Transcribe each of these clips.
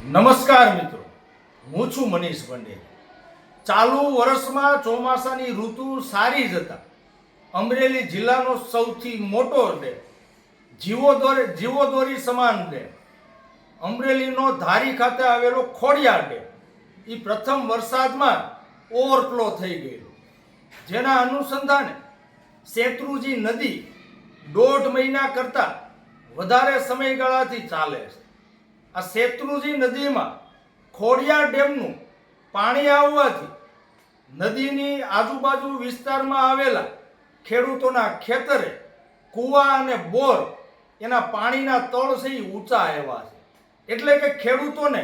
નમસ્કાર મિત્રો. હું છું મનીષ પંડે ચાલુ વર્ષમાં ચોમાસાની ઋતુ સારી જતા અમરેલી જિલ્લાનો સૌથી મોટો ડેમ, જીવોદોરી જીવોદોરી સમાન ડેમ, અમરેલીનો ધારી ખાતે આવેલો ખોડિયાર ડેમ એ પ્રથમ વરસાદમાં ઓવરફ્લો થઈ ગયેલો. જેના અનુસંધાને શેત્રુજી નદી દોઢ મહિના કરતાં વધારે સમયગાળાથી ચાલે છે. આ શેત્રુજી નદીમાં ખોડિયા ડેમનું પાણી આવવાથી નદીની આજુબાજુ વિસ્તારમાં આવેલા ખેડૂતોના ખેતરે કૂવા અને બોર એના પાણીના તળ છે ઊંચા આવ્યા છે. એટલે કે ખેડૂતોને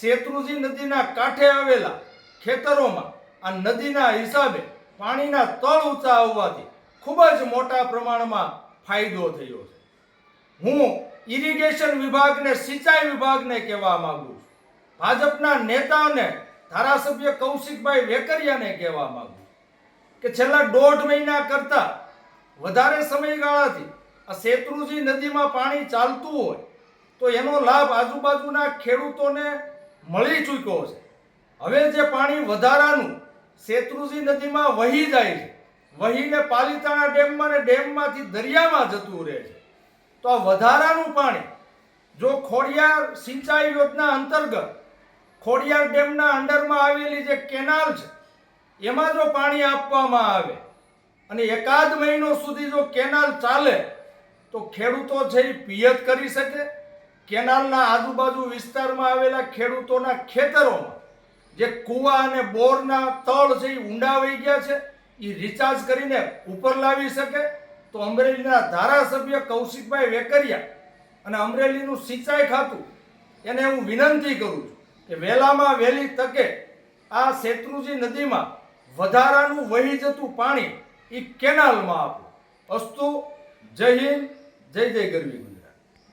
શેત્રુજી નદીના કાંઠે આવેલા ખેતરોમાં આ નદીના હિસાબે પાણીના તળ ઊંચા આવવાથી ખૂબ જ મોટા પ્રમાણમાં ફાયદો થયો છે. હું ઇરિગેશન વિભાગને, સિંચાઈ વિભાગને કહેવા માંગુ ભાજપના નેતાને, ધારાસભ્ય કૌશિકભાઈ વેકરિયાને કહેવા માંગુ કે છેલ્લા દોઢ મહિના કરતા વધારે સમયગાળાથી આ શેત્રુજી નદીમાં પાણી ચાલતું હોય, તો એનો લાભ આજુબાજુના ખેડૂતોને મળી ચૂક્યો છે. હવે જે પાણી વધારાનું શેત્રુજી નદીમાં વહી જાય છે, વહીને પાલિતાણા ડેમમાં ને ડેમમાંથી દરિયામાં જતું રહે છે. તો વધારાનું પાણી, જો ખોડિયાર સિંચાઈ યોજના અંતર્ગત ખોડિયાર ડેમના અંડરમાં આવેલી જે કેનાલ છે, એમાં જો પાણી આપવામાં આવે અને એકાદ મહિનો સુધી જો કેનાલ ચાલે, તો ખેડૂતો છે એ પિયત કરી શકે. કેનાલના આજુબાજુ વિસ્તારમાં આવેલા ખેડૂતોના ખેતરોમાં જે કૂવા અને બોરના તળ છે એ ઊંડા વહી ગયા છે, એ રિચાર્જ કરીને ઉપર લાવી શકે. તો અમરેલીના ધારાસભ્ય કૌશિકભાઈ વેકરિયા અને અમરેલીનું સિંચાઈ ખાતું, એને હું વિનંતી કરું છું કે વહેલામાં વહેલી તકે આ શેત્રુજી નદીમાં વધારાનું વહી જતું પાણી એ કેનાલમાં આપો. અસ્તુ, જય હિન્દ, જય જય ગરવી.